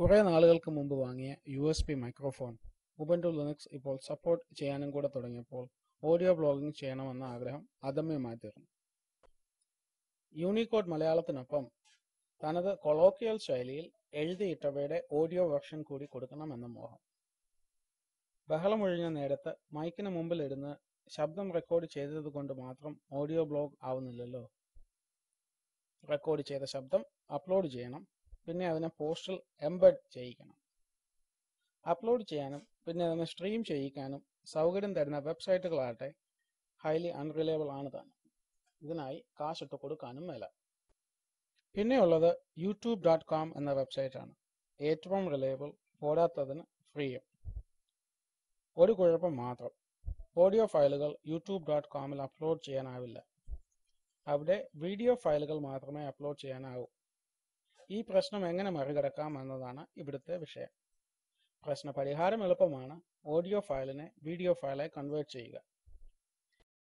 കുറേ നാളുകൾക്ക് മുമ്പ് വാങ്ങിയ U S B microphone Ubuntu Linux ഇപ്പോൾ സപ്പോർട്ട് ചെയ്യാനും കൂടെ തുടങ്ങിയപ്പോൾ ഓഡിയോ ബ്ലോഗിംഗ് ചെയ്യണമെന്ന ആഗ്രഹം അദമ്യമായി തീർന്നു. യൂണിക്കോഡ് മലയാളത്തിനൊപ്പം തനത് കൊളോക്കിയൽ ശൈലിയിൽ എഴുതിയിട്ടവയുടെ ഓഡിയോ വെർഷൻ കൂടി കൊടുക്കണമെന്ന മോഹം. ബഹളമൊഴിഞ്ഞ നേരത്ത് മൈക്കിന് മുമ്പിലിരുന്ന് ശബ്ദം റെക്കോർഡ് ചെയ്തത് കൊണ്ട് മാത്രം ഓഡിയോ ബ്ലോഗ് ആവുന്നില്ലല്ലോ. റെക്കോർഡ് ചെയ്ത ശബ്ദം അപ്ലോഡ് ചെയ്യണം. പിന്നെ അതിനെ പോസ്റ്റൽ എംബഡ് ചെയ്യിക്കണം. അപ്ലോഡ് ചെയ്യാനും പിന്നെ അതിനെ സ്ട്രീം ചെയ്യിക്കാനും സൗകര്യം തരുന്ന വെബ്സൈറ്റുകളാകട്ടെ ഹൈലി അൺറിലയബിൾ ആണ് താനും ഇതിനായി കാശിട്ട് കൊടുക്കാനും മേല. പിന്നെയുള്ളത് യൂട്യൂബ് ഡോട്ട് കോം എന്ന വെബ്സൈറ്റാണ് ഏറ്റവും റിലയബിൾ പോരാത്തതിന് ഫ്രീയും. ഒരു കുഴപ്പം മാത്രം. ഓഡിയോ ഫയലുകൾ യൂട്യൂബ് ഡോട്ട് കോമിൽ അപ്ലോഡ് ചെയ്യാനാവില്ല. അവിടെ വീഡിയോ ഫയലുകൾ മാത്രമേ അപ്ലോഡ് ചെയ്യാനാവൂ. ഈ പ്രശ്നം എങ്ങനെ മറികടക്കാം എന്നതാണ് ഇവിടുത്തെ വിഷയം. പ്രശ്ന പരിഹാരം എളുപ്പമാണ് ഓഡിയോ ഫയലിനെ വീഡിയോ ഫയലായി കൺവേർട്ട് ചെയ്യുക.